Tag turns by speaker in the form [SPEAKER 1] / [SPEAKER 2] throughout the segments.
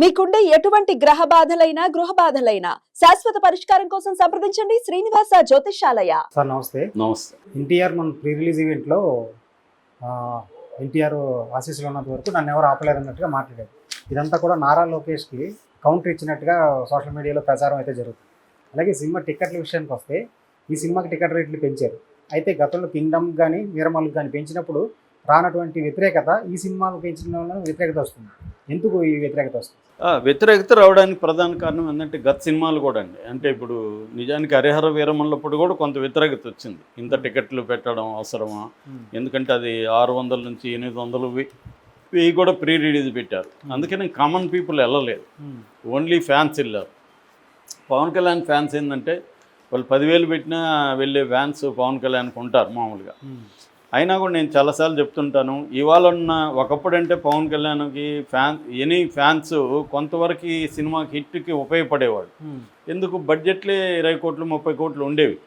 [SPEAKER 1] మీకుండే ఎటువంటి గ్రహ బాధలైనా గృహ బాధలైనా శాశ్వత పరిష్కారం కోసం సంప్రదించండి శ్రీనివాస జ్యోతిషాలయ
[SPEAKER 2] సార్ నమస్తే.
[SPEAKER 3] నమస్తే.
[SPEAKER 2] ఎన్టీఆర్ మన ప్రీ రిలీజ్ ఈవెంట్లో ఎన్టీఆర్ ఆశీస్సులు ఉన్నంత వరకు నన్ను ఎవరు ఆపలేరు అన్నట్టుగా మాట్లాడారు. ఇదంతా కూడా నారా లోకేష్కి కౌంటర్ ఇచ్చినట్టుగా సోషల్ మీడియాలో ప్రచారం అయితే జరుగుతుంది. అలాగే సినిమా టికెట్ల విషయానికి వస్తే ఈ సినిమాకి టికెట్ రేట్లు పెంచారు. అయితే గతంలో కింగ్డమ్ కానీ వీరమల్లు కానీ పెంచినప్పుడు రానటువంటి వ్యతిరేకత ఈ సినిమాకు పెంచిన వల్ల వ్యతిరేకత వస్తుంది. ఎందుకు ఈ వ్యతిరేకత వస్తుంది?
[SPEAKER 3] వ్యతిరేకత రావడానికి ప్రధాన కారణం ఏంటంటే గత సినిమాలు కూడా అండి. అంటే ఇప్పుడు నిజానికి హరిహర వీరమల్లప్పుడు కూడా కొంత వ్యతిరేకత వచ్చింది. ఇంత టికెట్లు పెట్టడం అవసరమా? ఎందుకంటే అది ఆరు వందల నుంచి ఎనిమిది వందలు వెయ్యి కూడా ప్రీ రిలీజ్ పెట్టారు అందుకని కామన్ పీపుల్ వెళ్ళలేదు. ఓన్లీ ఫ్యాన్స్ వెళ్ళారు. పవన్ కళ్యాణ్ ఫ్యాన్స్ ఏంటంటే వాళ్ళు పదివేలు పెట్టినా వెళ్ళే ఫ్యాన్స్ పవన్ కళ్యాణ్కి ఉంటారు మామూలుగా. అయినా కూడా నేను చాలాసార్లు చెప్తుంటాను ఇవాళ ఉన్న ఒకప్పుడంటే పవన్ కళ్యాణ్కి ఫ్యాన్ ఎనీ ఫ్యాన్స్ కొంతవరకు ఈ సినిమాకి హిట్కి ఉపయోగపడేవాడు. ఎందుకు? బడ్జెట్లే ఇరవై కోట్లు ముప్పై కోట్లు ఉండేవి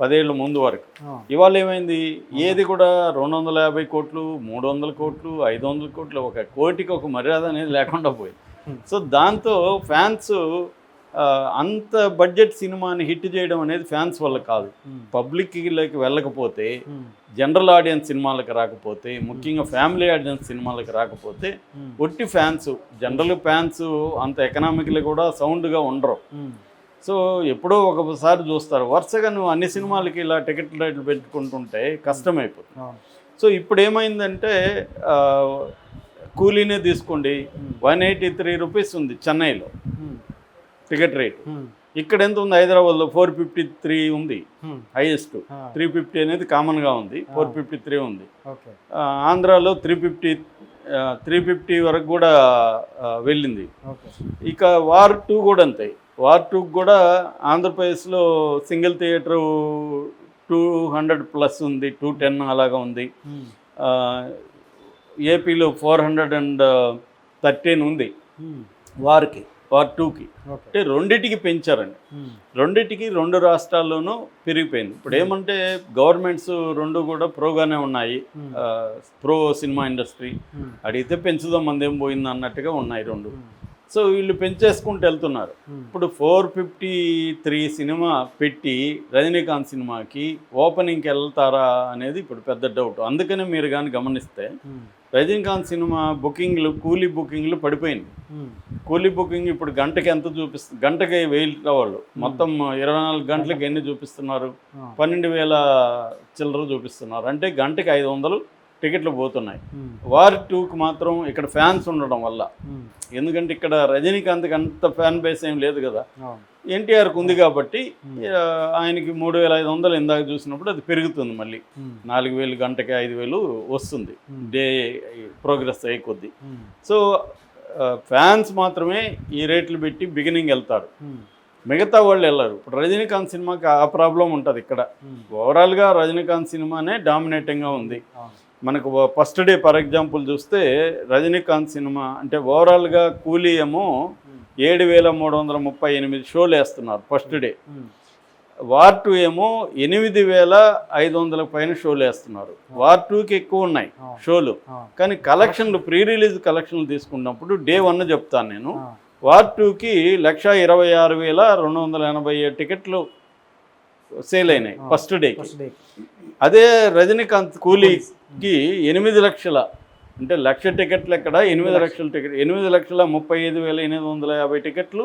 [SPEAKER 3] పదేళ్ళ ముందు వరకు. ఇవాళ ఏమైంది ఏది కూడా రెండు వందల యాభై కోట్లు మూడు వందల కోట్లు ఐదు వందల కోట్లు ఒక కోటికి ఒక మర్యాద అనేది లేకుండా పోయింది. సో దాంతో ఫ్యాన్స్ అంత బడ్జెట్ సినిమాని హిట్ చేయడం అనేది ఫ్యాన్స్ వల్ల కాదు. పబ్లిక్లోకి వెళ్ళకపోతే జనరల్ ఆడియన్స్ సినిమాలకు రాకపోతే ముఖ్యంగా ఫ్యామిలీ ఆడియన్స్ సినిమాలకు రాకపోతే ఒట్టి ఫ్యాన్స్ జనరల్ ఫ్యాన్స్ అంత ఎకనామికలీ కూడా సౌండ్గా ఉండరు. సో ఎప్పుడో ఒకసారి చూస్తారు. వరుసగా నువ్వు అన్ని సినిమాలకి ఇలా టికెట్ రేట్లు పెట్టుకుంటుంటే కష్టమైపోతుంది. సో ఇప్పుడు ఏమైందంటే కూలీనే తీసుకోండి. వన్ ఎయిటీ త్రీ రూపీస్ ఉంది చెన్నైలో. Ticket rate. ఇక్కడ ఎంత ఉంది? హైదరాబాద్లో ఫోర్ ఫిఫ్టీ త్రీ ఉంది. హైయెస్ట్. త్రీ ఫిఫ్టీ అనేది కామన్గా ఉంది. ఫోర్ ఫిఫ్టీ త్రీ ఉంది. ఆంధ్రాలో త్రీ ఫిఫ్టీ త్రీ ఫిఫ్టీ వరకు కూడా వెళ్ళింది. ఇక వార్ టూ కూడా అంతే. వార్ టూ కూడా ఆంధ్రప్రదేశ్లో single theatre two hundred plus ఉంది. టూ టెన్ అలాగా ఉంది. ఏపీలో ఫోర్ హండ్రెడ్ అండ్ థర్టీన్ ఉంది. వార్కి. వార్ టూకి అంటే రెండిటికి పెంచారండి. రెండిటికి రెండు రాష్ట్రాల్లోనూ పెరిగిపోయింది. ఇప్పుడు ఏమంటే గవర్నమెంట్స్ రెండు కూడా ప్రోగానే ఉన్నాయి. ఆ, ప్రో సినిమా ఇండస్ట్రీ. అడిగితే పెంచుదాం మందేం పోయింది అన్నట్టుగా ఉన్నాయి రెండు. సో వీళ్ళు పెంచేసుకుంటూ వెళ్తున్నారు. ఇప్పుడు ఫోర్ ఫిఫ్టీ త్రీ సినిమా పెట్టి రజనీకాంత్ సినిమాకి ఓపెనింగ్కి వెళ్తారా అనేది ఇప్పుడు పెద్ద డౌట్. అందుకనే మీరు కానీ గమనిస్తే రజనీకాంత్ సినిమా బుకింగ్లు కూలీ బుకింగ్లు పడిపోయింది కూలీ బుకింగ్ ఇప్పుడు గంటకి ఎంత చూపిస్తుంది గంటకి వెయ్యి వాళ్ళు మొత్తం ఇరవై నాలుగు గంటలకు ఎన్ని చూపిస్తున్నారు? పన్నెండు వేల చిల్లర చూపిస్తున్నారు. అంటే గంటకి ఐదు వందలు టికెట్లు పోతున్నాయి. వార్ టూకి మాత్రం ఇక్కడ ఫ్యాన్స్ ఉండడం వల్ల. ఎందుకంటే ఇక్కడ రజనీకాంత్కి అంత ఫ్యాన్ బేస్ ఏం లేదు కదా. ఎన్టీఆర్కి ఉంది కాబట్టి ఆయనకి మూడు వేల ఐదు వందలు ఇందాక చూసినప్పుడు అది పెరుగుతుంది మళ్ళీ. నాలుగు వేలు గంటకి ఐదు వేలు వస్తుంది. డే ప్రోగ్రెస్ అయ్యే కొద్దీ. సో ఫ్యాన్స్ మాత్రమే ఈ రేట్లు పెట్టి బిగినింగ్ వెళ్తారు. మిగతా వాళ్ళు వెళ్ళరు. ఇప్పుడు రజనీకాంత్ సినిమాకి ఆ ప్రాబ్లం ఉంటుంది ఇక్కడ. ఓవరాల్గా రజనీకాంత్ సినిమానే డామినేటింగ్గా ఉంది. మనకు ఫస్ట్ డే ఫర్ ఎగ్జాంపుల్ చూస్తే రజనీకాంత్ సినిమా అంటే ఓవరాల్గా కూలీ ఏమో ఏడు వేల మూడు వందల ముప్పై ఎనిమిది షోలు వేస్తున్నారు ఫస్ట్ డే. వార్ టూ ఏమో ఎనిమిది వేల ఐదు వందల పైన షోలు వేస్తున్నారు. వార్ టూకి ఎక్కువ ఉన్నాయి షోలు. కానీ కలెక్షన్లు ప్రీ రిలీజ్ కలెక్షన్లు తీసుకున్నప్పుడు డే వన్ చెప్తాను నేను. వార్ టూకి లక్ష ఇరవై ఆరు వేల రెండు వందల ఎనభై ఏడు టికెట్లు సేల్ అయినాయి ఫస్ట్
[SPEAKER 2] డే
[SPEAKER 3] అదే రజనీకాంత్ కూలీకి ఎనిమిది లక్షల అంటే లక్ష టికెట్లు ఎక్కడ? ఎనిమిది లక్షల టికెట్ ఎనిమిది లక్షల ముప్పై ఐదు వేల ఎనిమిది వందల యాభై టికెట్లు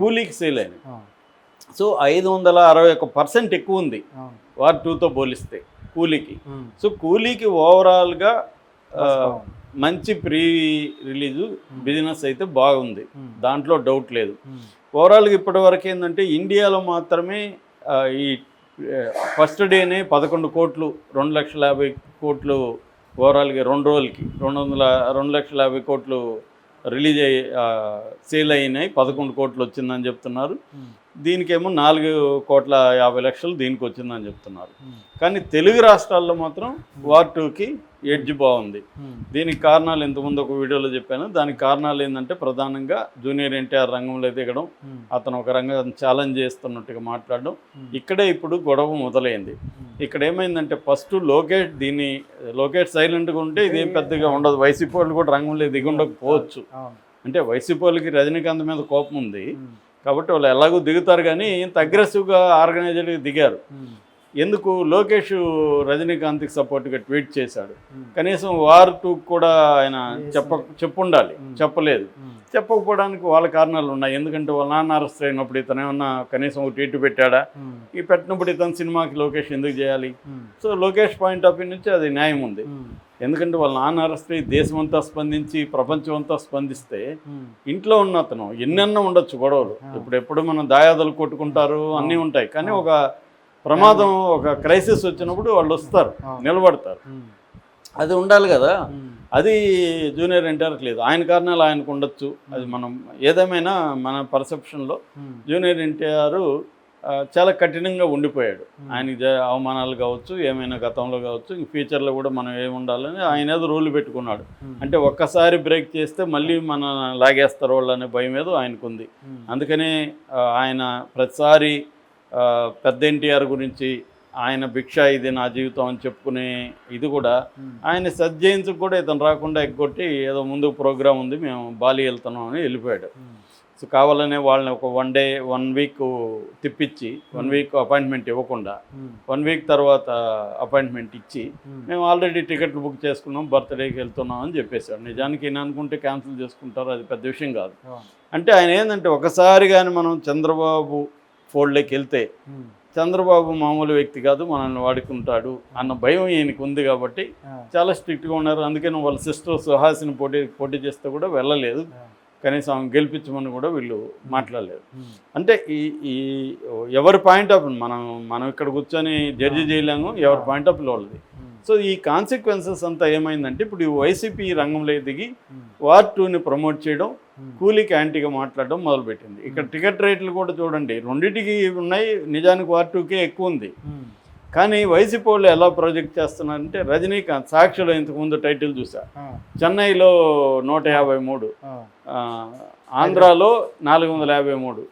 [SPEAKER 3] కూలీకి సేల్ అయినాయి. సో ఐదు వందల అరవై ఒక పర్సెంట్ ఎక్కువ ఉంది వార్ టూతో పోలిస్తే కూలీకి. సో కూలీకి ఓవరాల్గా మంచి ప్రీ రిలీజు బిజినెస్ అయితే బాగుంది. దాంట్లో డౌట్ లేదు. ఓవరాల్గా ఇప్పటి వరకు ఏంటంటే ఇండియాలో మాత్రమే ఈ ఫస్ట్ డేనే పదకొండు కోట్లు రెండు లక్షల యాభై కోట్లు ఓవరాల్గా రెండు రోజులకి రెండు వందల రెండు లక్షల యాభై కోట్లు రిలీజ్ అయ్యి సేల్ అయినాయి. పదకొండు కోట్లు వచ్చిందని చెప్తున్నారు. దీనికేమో నాలుగు కోట్ల యాభై లక్షలు దీనికి వచ్చిందని చెప్తున్నారు. కానీ తెలుగు రాష్ట్రాల్లో మాత్రం వార్ టూకి ఎడ్జ్ బాగుంది. దీనికి కారణాలు ఇంతకుముందు ఒక వీడియోలో చెప్పాను. దానికి కారణాలు ఏంటంటే ప్రధానంగా జూనియర్ ఎన్టీఆర్ రంగంలో దిగడం అతను ఒక రంగం ఛాలెంజ్ చేస్తున్నట్టుగా మాట్లాడడం ఇక్కడే ఇప్పుడు గొడవ మొదలైంది. ఇక్కడ ఏమైందంటే ఫస్ట్ లోకేష్ దీన్ని లోకేష్ సైలెంట్గా ఉంటే ఇదేం పెద్దగా ఉండదు. వైసీపీ వాళ్ళు కూడా రంగంలో దిగి ఉండకపోవచ్చు. అంటే వైసీపీ వాళ్ళకి రజనీకాంత్ మీద కోపం ఉంది. కాబట్టి వాళ్ళు ఎలాగో దిగుతారు కానీ ఇంత అగ్రెసివ్గా ఆర్గనైజర్గా దిగారు. ఎందుకు లోకేష్ రజనీకాంత్కి సపోర్ట్గా ట్వీట్ చేశాడు? కనీసం వార్ టూ కూడా ఆయన చెప్ప చెప్పుండాలి. చెప్పలేదు. చెప్పకపోవడానికి వాళ్ళ కారణాలు ఉన్నాయి. ఎందుకంటే వాళ్ళ నాన్న అరెస్ట్ అయినప్పుడు ఇతను ఏమన్నా కనీసం ఒక ట్వీట్ పెట్టాడా? ఈ పెట్టినప్పుడు ఇతను సినిమాకి లోకేష్ ఎందుకు చేయాలి? So Lokesh point of view నుంచి అది న్యాయం ఉంది. ఎందుకంటే వాళ్ళ నాన్న అరెస్ట్ అయ్యి దేశమంతా స్పందించి ప్రపంచం అంతా స్పందిస్తే ఇంట్లో ఉన్న అతను ఎన్నెన్నో ఉండొచ్చు గొడవలు. ఇప్పుడు ఎప్పుడు మనం దాయాదులు కొట్టుకుంటారు అన్నీ ఉంటాయి. కానీ ఒక ప్రమాదం ఒక క్రైసిస్ వచ్చినప్పుడు వాళ్ళు వస్తారు నిలబడతారు. అది ఉండాలి కదా. అది జూనియర్ ఎన్టీఆర్కి లేదు. ఆయన కారణాలు ఆయనకు ఉండొచ్చు. అది మనం ఏదేమైనా మన పర్సెప్షన్లో జూనియర్ ఎన్టీఆర్ చాలా కఠినంగా ఉండిపోయాడు. ఆయనకి అవమానాలు కావచ్చు ఏమైనా గతంలో కావచ్చు ఇంక ఫ్యూచర్లో కూడా మనం ఏమి ఉండాలని ఆయన ఏదో రూల్ పెట్టుకున్నాడు. అంటే ఒక్కసారి బ్రేక్ చేస్తే మళ్ళీ మన లాగేస్తారు వాళ్ళు అనే భయం ఏదో ఆయనకుంది. అందుకనే ఆయన ప్రతిసారి పెద్ద ఎన్టీఆర్ గురించి ఆయన భిక్ష ఇది నా జీవితం అని చెప్పుకునే ఇది కూడా ఆయన సజ్జయించుకు కూడా ఇతను రాకుండా ఎగ్గొట్టి ఏదో ముందు ప్రోగ్రామ్ ఉంది మేము బాలి వెళ్తున్నాం అని వెళ్ళిపోయాడు. సో కావాలనే వాళ్ళని ఒక వన్ డే వన్ వీక్ తిప్పించి వన్ వీక్ అపాయింట్మెంట్ ఇవ్వకుండా వన్ వీక్ తర్వాత అపాయింట్మెంట్ ఇచ్చి మేము. ఆల్రెడీ టికెట్లు బుక్ చేసుకున్నాం బర్త్డేకి వెళ్తున్నాం అని చెప్పేశాడు. నిజానికి ఈయన అనుకుంటే క్యాన్సిల్ చేసుకుంటారు అది పెద్ద విషయం కాదు. అంటే ఆయన ఏంటంటే ఒకసారి కానీ మనం చంద్రబాబు ఫోల్డ్లోకి వెళ్తే చంద్రబాబు మామూలు వ్యక్తి కాదు మనల్ని వాడుకుంటాడు అన్న భయం ఈయనకు ఉంది కాబట్టి చాలా స్ట్రిక్ట్గా ఉన్నారు. అందుకని వాళ్ళ సిస్టర్ సుహాసిని పోటీ పోటీ చేస్తే కూడా వెళ్ళలేదు. కనీసం ఆమె గెలిపించమని కూడా వీళ్ళు మాట్లాడలేదు. అంటే ఈ ఈ ఎవరి పాయింట్ ఆఫ్ మనం మనం ఇక్కడ కూర్చొని జడ్జి చేయలేము ఎవరి పాయింట్ ఆఫ్ వాళ్ళది. సో ఈ కాన్సిక్వెన్సెస్ అంతా ఏమైందంటే ఇప్పుడు ఈ వైసీపీ రంగంలో దిగి వార్ టూని ప్రమోట్ చేయడం కూలీకి యాంటీగా మాట్లాడడం మొదలుపెట్టింది. ఇక్కడ టికెట్ రేట్లు కూడా చూడండి రెండింటికి ఉన్నాయి నిజానికి వార్ టూకే ఎక్కువ ఉంది. కానీ వైసీపీ వాళ్ళు ఎలా ప్రాజెక్ట్ చేస్తున్నారంటే రజనీకాంత్ సాక్షిలో ఇంతకుముందు టైటిల్ చూసా. చెన్నైలో నూట యాభై మూడు ఆంధ్రాలో నాలుగు వందల యాభై మూడు.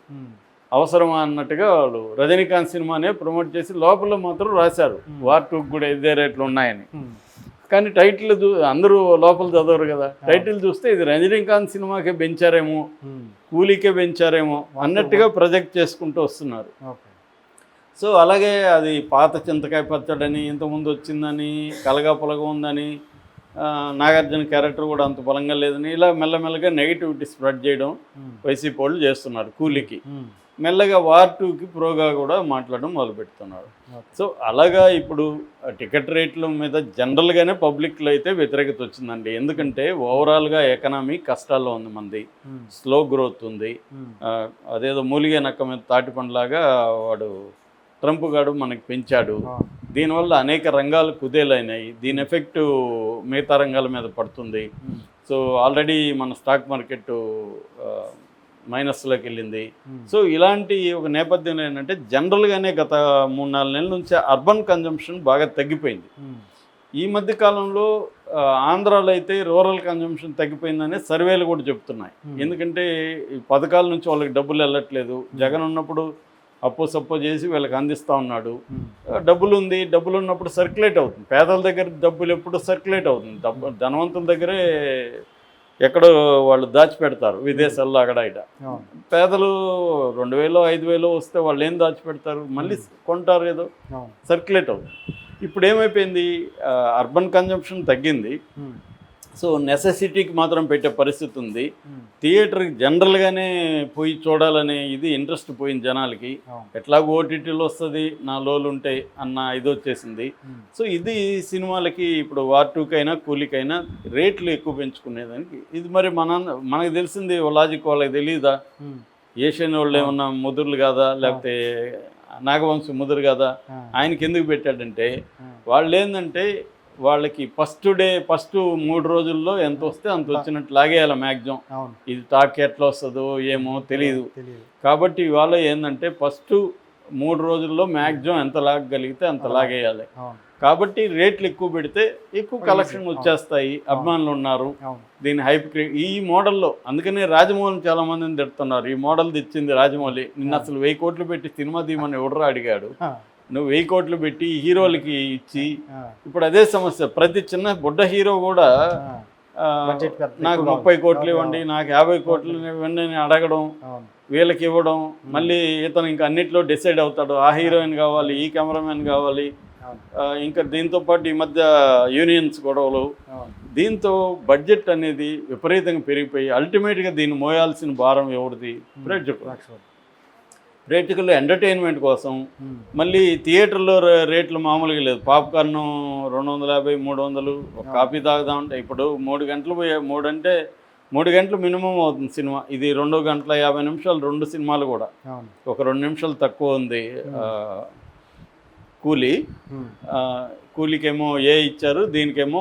[SPEAKER 3] అవసరమా అన్నట్టుగా వాళ్ళు రజనీకాంత్ సినిమానే ప్రమోట్ చేసి లోపల మాత్రం రాశారు. వార్ టూకి కూడా ఇదే రేట్లు ఉన్నాయని. కానీ టైటిల్ చూ అందరూ లోపల చదవరు కదా. టైటిల్ చూస్తే ఇది రజనీకాంత్ సినిమాకే పెంచారేమో కూలీకే పెంచారేమో అన్నట్టుగా ప్రొజెక్ట్ చేసుకుంటూ వస్తున్నారు. సో అలాగే అది పాత చింతకాయ పచ్చడని ఇంతకుముందు వచ్చిందని కలగా పొలగా ఉందని నాగార్జున క్యారెక్టర్ కూడా అంత బలంగా లేదని ఇలా మెల్లమెల్లగా నెగిటివిటీ స్ప్రెడ్ చేయడం వైసీపీ వాళ్ళు చేస్తున్నారు కూలీకి. మెల్లగా వార్ టూకి ప్రోగా కూడా మాట్లాడడం మొదలుపెడుతున్నారు. సో అలాగా ఇప్పుడు టికెట్ రేట్ల మీద జనరల్గానే పబ్లిక్లో అయితే వ్యతిరేకత వచ్చిందండి. ఎందుకంటే ఓవరాల్గా ఎకనామీ కష్టాల్లో ఉంది మంది. స్లో గ్రోత్ ఉంది. అదేదో మూలిగే నక్క మీద తాటి పండులాగా వాడు ట్రంప్ గాడు మనకి పెంచాడు. దీనివల్ల అనేక రంగాలు కుదేలైనాయి. దీని ఎఫెక్ట్ మిగతా రంగాల మీద పడుతుంది. సో ఆల్రెడీ మన స్టాక్ మార్కెట్ మైనస్లోకి వెళ్ళింది. సో ఇలాంటి ఒక నేపథ్యం ఏంటంటే జనరల్గానే గత మూడు నాలుగు నెలల నుంచి అర్బన్ కన్జంప్షన్ బాగా తగ్గిపోయింది. ఈ మధ్య కాలంలో ఆంధ్రాలో అయితే రూరల్ కన్జంప్షన్ తగ్గిపోయిందనే సర్వేలు కూడా చెప్తున్నాయి. ఎందుకంటే ఈ పథకాల నుంచి వాళ్ళకి డబ్బులు వెళ్ళట్లేదు. జగన్ ఉన్నప్పుడు అప్పు సప్పు చేసి వీళ్ళకి అందిస్తూ ఉన్నాడు. డబ్బులు ఉంది. డబ్బులు ఉన్నప్పుడు సర్క్యులేట్ అవుతుంది. పేదల దగ్గర డబ్బులు ఎప్పుడు సర్క్యులేట్ అవుతుంది. డబ్బు ధనవంతుల దగ్గరే ఎక్కడో వాళ్ళు దాచిపెడతారు విదేశాల్లో అక్కడ ఇట. పేదలు రెండు వేలు ఐదు వేలు వస్తే వాళ్ళు ఏం దాచిపెడతారు? మళ్ళీ కొంటారు ఏదో. సర్క్యులేట్ అవుతుంది. ఇప్పుడు ఏమైపోయింది అర్బన్ కన్జంప్షన్ తగ్గింది. సో నెసెసిటీకి మాత్రం పెట్టే పరిస్థితి ఉంది. థియేటర్కి జనరల్గానే పోయి చూడాలనే ఇది ఇంట్రెస్ట్ పోయింది జనాలకి. ఎట్లాగో ఓటీటీలో వస్తుంది నా లోలు ఉంటాయి అన్న ఇది వచ్చేసింది. సో ఇది సినిమాలకి ఇప్పుడు వార్ టూకైనా కూలీకైనా రేట్లు ఎక్కువ పెంచుకునేదానికి. ఇది మరి మన మనకు తెలిసింది లాజిక్ వాళ్ళకి తెలియదా ఏషియన్ వాళ్ళు ఏమన్నా ముదురులు కాదా? లేకపోతే నాగవంశి ముదురు కదా? ఆయనకి ఎందుకు పెట్టాడంటే వాళ్ళు ఏంటంటే వాళ్ళకి ఫస్ట్ డే ఫస్ట్ మూడు రోజుల్లో ఎంత వస్తే అంత వచ్చినట్టు లాగేయాలి మ్యాక్సిమం ఇది టాక్ ఎట్లా వస్తుందో ఏమో తెలియదు కాబట్టి ఇవాళ ఏంటంటే ఫస్ట్ మూడు రోజుల్లో మ్యాక్సిమం ఎంత లాగగలిగితే అంత లాగేయాలి. కాబట్టి రేట్లు ఎక్కువ పెడితే ఎక్కువ కలెక్షన్ వచ్చేస్తాయి. అభిమానులు ఉన్నారు. దీని హైప్ ఈ మోడల్లో అందుకనే రాజమౌళిని చాలా మందిని తిడుతున్నారు. ఈ మోడల్ తెచ్చింది రాజమౌళి. నిన్న అసలు వెయ్యి కోట్లు పెట్టి సినిమా తీయమని ఎవడరా అడిగాడు? నువ్వు వెయ్యి కోట్లు పెట్టి హీరోలకి ఇచ్చి ఇప్పుడు అదే సమస్య. ప్రతి చిన్న బుడ్డ హీరో కూడా నాకు ముప్పై. కోట్లు ఇవ్వండి నాకు యాభై కోట్లు ఇవ్వండి అని అడగడం వీళ్ళకి ఇవ్వడం మళ్ళీ ఇతను ఇంకా అన్నిట్లో డిసైడ్ అవుతాడు. ఆ హీరోయిన్ కావాలి ఈ కెమెరామెన్ కావాలి. ఇంకా దీంతో పాటు ఈ మధ్య యూనియన్స్ గొడవలు. దీంతో బడ్జెట్ అనేది విపరీతంగా పెరిగిపోయి అల్టిమేట్గా దీన్ని మోయాల్సిన భారం ఎవరిది? ప్రేక్షకులు.
[SPEAKER 2] కోట్లు.
[SPEAKER 3] ప్రేక్షకులు ఎంటర్టైన్మెంట్ కోసం. మళ్ళీ థియేటర్లో రేట్లు మామూలుగా లేదు. పాప్కార్న్ రెండు వందల యాభై మూడు వందలు ఒక కాఫీ తాగుదామంటే ఇప్పుడు మూడు గంటలు పోయే మూడు అంటే మూడు గంటలు మినిమం అవుతుంది సినిమా. ఇది రెండు గంటల యాభై నిమిషాలు రెండు సినిమాలు కూడా. ఒక రెండు నిమిషాలు తక్కువ ఉంది కూలీ. కూలీకేమో ఏ ఇచ్చారు దీనికేమో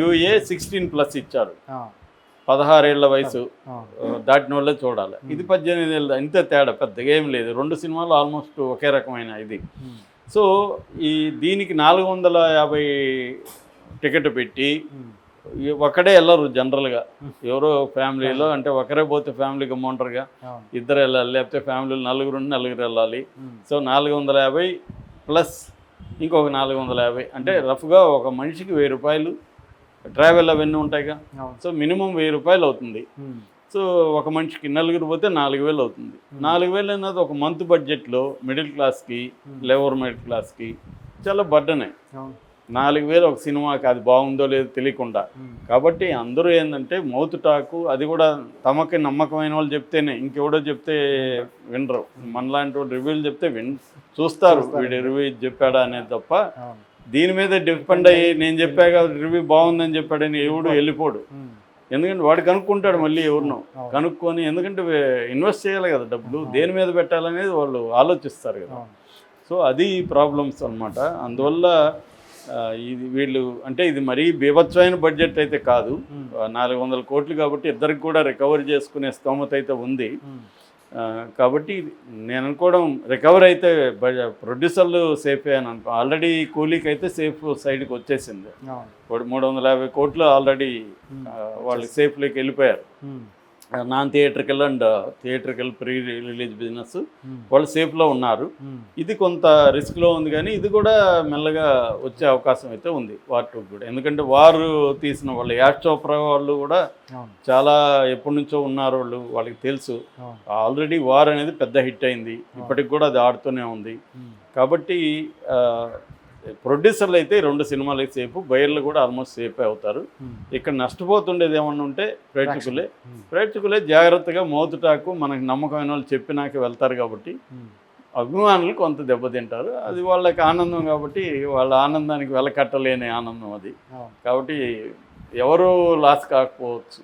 [SPEAKER 3] యూఏ సిక్స్టీన్ ప్లస్ ఇచ్చారు. పదహారేళ్ళ వయసు దాటిన వాళ్ళే చూడాలి. ఇది పద్దెనిమిది ఏళ్ళ ఇంతే తేడా పెద్దగా ఏం లేదు. రెండు సినిమాలు ఆల్మోస్ట్ ఒకే రకమైన ఇది. సో ఈ దీనికి నాలుగు వందల యాభై టికెట్ పెట్టి ఒక్కడే వెళ్ళరు జనరల్గా. ఎవరో ఫ్యామిలీలో అంటే ఒకరే పోతే ఫ్యామిలీకి అమౌంటర్గా ఇద్దరు వెళ్ళాలి లేకపోతే ఫ్యామిలీలో నలుగురు నలుగురు వెళ్ళాలి. సో నాలుగు వందల యాభై ప్లస్ ఇంకొక నాలుగు వందల యాభై. అంటే రఫ్గా ఒక మనిషికి వెయ్యి రూపాయలు ట్రావెల్ అవన్నీ ఉంటాయిగా. సో మినిమం వెయ్యి రూపాయలు అవుతుంది. సో ఒక మనిషికి నలుగురు పోతే నాలుగు వేలు అవుతుంది. నాలుగు వేలు అన్నది ఒక మంత్ బడ్జెట్లో మిడిల్ క్లాస్కి లెవర్ మిడిల్ క్లాస్కి చాలా బర్డనే.
[SPEAKER 2] అవును.
[SPEAKER 3] నాలుగు వేలు ఒక సినిమాకి అది బాగుందో లేదో తెలియకుండా. కాబట్టి అందరూ ఏంటంటే మౌత్ టాకు అది కూడా తమకి నమ్మకమైన వాళ్ళు చెప్తేనే ఇంకెవడో చెప్తే వినరు. మనలాంటి వాళ్ళు రివ్యూలు చెప్తే విన్ చూస్తారు వీడు రివ్యూ చెప్పాడా అనేది తప్ప దీని మీద డిపెండ్ అయ్యి నేను చెప్పాక రివ్యూ బాగుందని చెప్పాడని ఎవడు వెళ్ళిపోడు. ఎందుకంటే వాడు కనుక్కుంటాడు మళ్ళీ ఎవరినో. కనుక్కొని ఎందుకంటే ఇన్వెస్ట్ చేయాలి కదా డబ్బులు. దేని మీద పెట్టాలనేది వాళ్ళు ఆలోచిస్తారు కదా. సో అది ప్రాబ్లమ్స్ అన్నమాట. అందువల్ల ఇది వీళ్ళు అంటే ఇది మరీ బీభత్సమైన బడ్జెట్ అయితే కాదు. నాలుగు వందల కోట్లు కాబట్టి ఇద్దరికి కూడా రికవర్ చేసుకునే స్తోమత అయితే ఉంది. కాబట్టి నేను అనుకోవడం రికవర్ అయితే ప్రొడ్యూసర్లు సేఫే అని అనుకో ఆల్రెడీ కూలీకి అయితే సేఫ్ సైడ్కి వచ్చేసింది మూడు వందల యాభై కోట్లు ఆల్రెడీ
[SPEAKER 2] ఉమ్.
[SPEAKER 3] వాళ్ళు సేఫ్లోకి వెళ్ళిపోయారు
[SPEAKER 2] ఉమ్.
[SPEAKER 3] Non theatrical and theatrical pre release business. వాళ్ళు సేఫ్లో ఉన్నారు. ఇది కొంత రిస్క్లో ఉంది కానీ ఇది కూడా మెల్లగా వచ్చే అవకాశం అయితే ఉంది వార్ టూ కూడా. ఎందుకంటే వారు తీసిన వాళ్ళు యాష్ చోప్రా వాళ్ళు కూడా చాలా ఎప్పటి నుంచో ఉన్నారు వాళ్ళు వాళ్ళకి తెలుసు. ఆల్రెడీ వార్ అనేది పెద్ద హిట్ అయింది. ఇప్పటికి కూడా అది ఆడుతూనే ఉంది. కాబట్టి ప్రొడ్యూసర్లు అయితే రెండు సినిమాలు సేపు బయర్లు కూడా ఆల్మోస్ట్ సేఫ్ అవుతారు
[SPEAKER 2] ఉమ్.
[SPEAKER 3] ఇక్కడ నష్టపోతుండేది ఏమన్నా ఉంటే ప్రేక్షకులే
[SPEAKER 2] ఉమ్.
[SPEAKER 3] ప్రేక్షకులే జాగ్రత్తగా మోతుటాకు మనకి నమ్మకమైన వాళ్ళు చెప్పినాక వెళ్తారు కాబట్టి
[SPEAKER 2] ఉమ్.
[SPEAKER 3] అభిమానులు కొంత దెబ్బతింటారు అది వాళ్ళకి ఆనందం కాబట్టి వాళ్ళ ఆనందానికి వెలకట్టలేని ఆనందం అది కాబట్టి ఎవరు లాస్ కాకపోవచ్చు.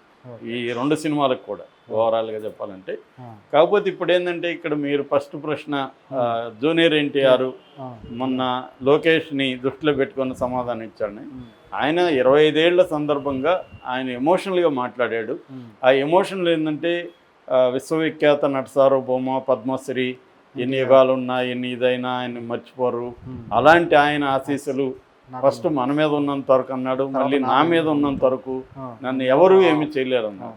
[SPEAKER 3] ఈ రెండు సినిమాలకు కూడా ఓవరాల్గా చెప్పాలంటే. కాకపోతే ఇప్పుడు ఏంటంటే ఇక్కడ మీరు ఫస్ట్ ప్రశ్న జూనియర్ ఎన్టీఆర్. మొన్న లోకేష్ని దృష్టిలో పెట్టుకున్న సమాధానం ఇచ్చాడు
[SPEAKER 2] ఉమ్.
[SPEAKER 3] ఆయన ఇరవై ఐదేళ్ళ సందర్భంగా ఆయన ఎమోషనల్గా మాట్లాడాడు. ఆ ఎమోషన్లు ఏంటంటే విశ్వవిఖ్యాత నట సార్వభౌమ పద్మశ్రీ ఎన్ని యుగాలు ఉన్నా ఎన్ని ఇదైనా ఆయన మర్చిపోరు. అలాంటి ఆయన ఆశీస్సులు ఫస్ట్ మన మీద ఉన్నంత వరకు అన్నాడు మళ్ళీ నా మీద ఉన్నంత వరకు. నన్ను ఎవరు ఏమి చేయలేరు అన్నాడు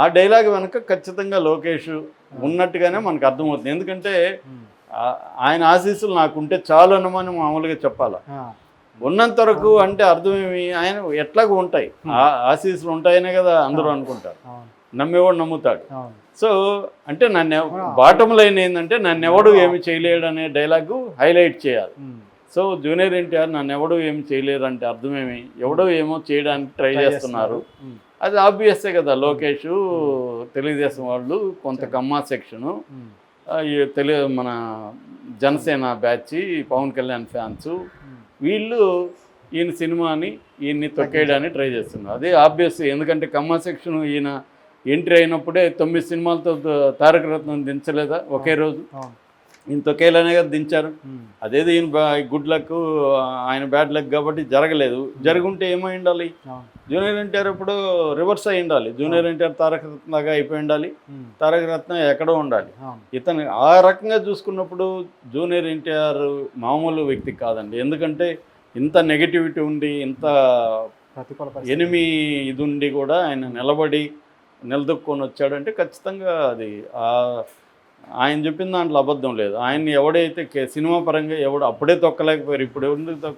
[SPEAKER 3] ఆ డైలాగ్ వెనక ఖచ్చితంగా లోకేష్ ఉన్నట్టుగానే మనకు అర్థమవుతుంది. ఎందుకంటే ఆయన ఆశీస్సులు నాకుంటే చాలు అన్నమని మామూలుగా చెప్పాలి. ఉన్నంత వరకు అంటే అర్థం ఏమి ఆయన ఎట్లాగూ ఉంటాయి. ఆ ఆశీస్సులు ఉంటాయనే కదా అందరూ అనుకుంటారు. నమ్మేవాడు నమ్ముతాడు. సో అంటే నన్ను బాటమ్ లైన్ ఏంటంటే నన్ను ఎవడు ఏమి చేయలేడు అనే డైలాగు హైలైట్ చేయాలి. సో జూనియర్ ఎన్టీఆర్ నన్ను ఎవడు ఏమి చేయలేరు అంటే అర్థమేమి? ఎవడో ఏమో చేయడానికి ట్రై చేస్తున్నారు. అది ఆబ్వియస్సే కదా లోకేష్ తెలుగుదేశం వాళ్ళు కొంత కమ్మా సెక్షను.
[SPEAKER 2] ఉమ్.
[SPEAKER 3] ఆ, ఈ తెలు మన జనసేన బ్యాచ్ పవన్ కళ్యాణ్ ఫ్యాన్స్. వీళ్ళు ఈయన సినిమాని ఈయన్ని తొక్కేయడానికి ట్రై చేస్తున్నారు. అదే ఆబ్వియస్ ఎందుకంటే కమ్మ సెక్షన్ ఈయన ఎంట్రీ అయినప్పుడే తొమ్మిది సినిమాలతో తారక రత్నం దించలేదా ఒకే రోజు? ఈయన తొక్కేలానే కదా దించారు. అదేదో ఈయన గుడ్ లక్ ఆయన బ్యాడ్ లక్ కాబట్టి జరగలేదు. జరుగుంటే ఏమై ఉండాలి? జూనియర్ ఎన్టీఆర్ ఇప్పుడు రివర్స్ అయి ఉండాలి. జూనియర్ ఎన్టీఆర్ తారక రత్నగా అయిపోయి ఉండాలి. తారక రత్న ఎక్కడో ఉండాలి. ఇతను ఆ రకంగా చూసుకున్నప్పుడు జూనియర్ ఎన్టీఆర్ మామూలు వ్యక్తి కాదండి. ఎందుకంటే ఇంత నెగటివిటీ ఉండి ఇంత. ఎనిమి ఇది ఉండి కూడా ఆయన నిలబడి నిలదొక్కొని వచ్చాడంటే ఖచ్చితంగా అది ఆ- ఆయన చెప్పిన దాంట్లో అబద్ధం లేదు. ఆయన్ని ఎవడైతే సినిమా పరంగా ఎవడు అప్పుడే తొక్కలేకపోయారు ఇప్పుడు తొక్క